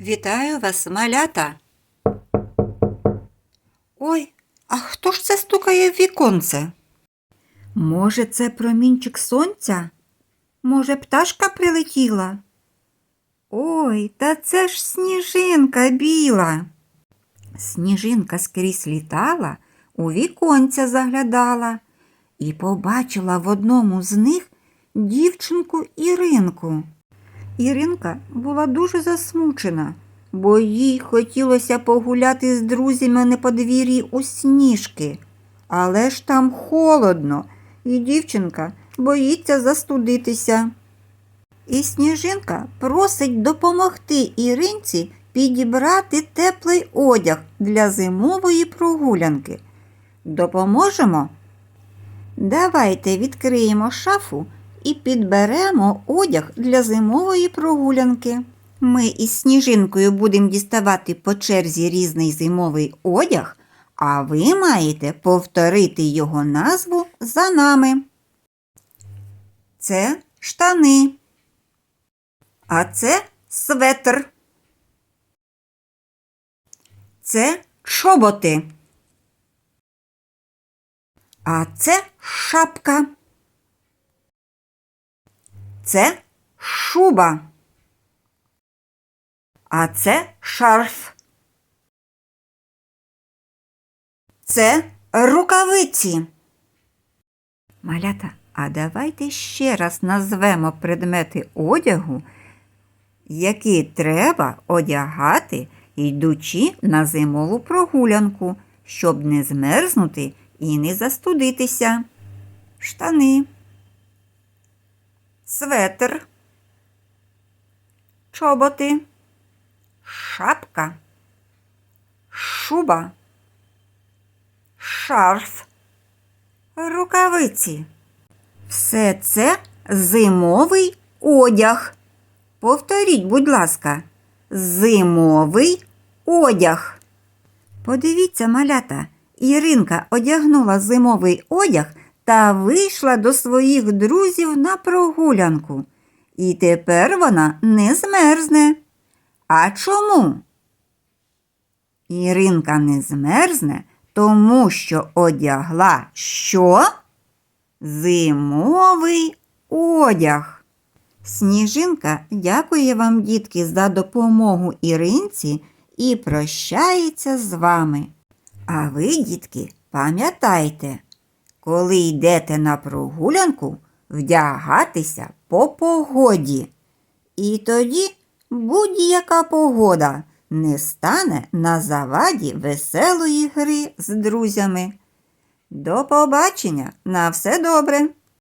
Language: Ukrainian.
Вітаю вас, малята. Ой, а хто ж це стукає в віконце? Може, це промінчик сонця? Може, пташка прилетіла? Ой, та це ж сніжинка біла. Сніжинка скрізь літала, у віконця заглядала і побачила в одному з них дівчинку Іринку. Іринка була дуже засмучена, бо їй хотілося погуляти з друзями на подвір'ї у сніжки. Але ж там холодно, і дівчинка боїться застудитися. І сніжинка просить допомогти Іринці підібрати теплий одяг для зимової прогулянки. Допоможемо? Давайте відкриємо шафу і підберемо одяг для зимової прогулянки. Ми із сніжинкою будемо діставати по черзі різний зимовий одяг, а ви маєте повторити його назву за нами. Це штани. А це светр. Це чоботи. А це шапка. Це шуба. А це шарф. Це рукавиці. Малята, а давайте ще раз назвемо предмети одягу, які треба одягати, йдучи на зимову прогулянку, щоб не змерзнути і не застудитися. Штани светр, чоботи, шапка, шуба, шарф, рукавиці. Все це зимовий одяг. Повторіть, будь ласка, зимовий одяг. Подивіться, малята, Іринка одягнула зимовий одяг та вийшла до своїх друзів на прогулянку. І тепер вона не змерзне. А чому? Іринка не змерзне, тому що одягла що? Зимовий одяг. Сніжинка дякує вам, дітки, за допомогу Іринці і прощається з вами. А ви, дітки, пам'ятайте, коли йдете на прогулянку, вдягатися по погоді. І тоді будь-яка погода не стане на заваді веселої гри з друзями. До побачення! На все добре!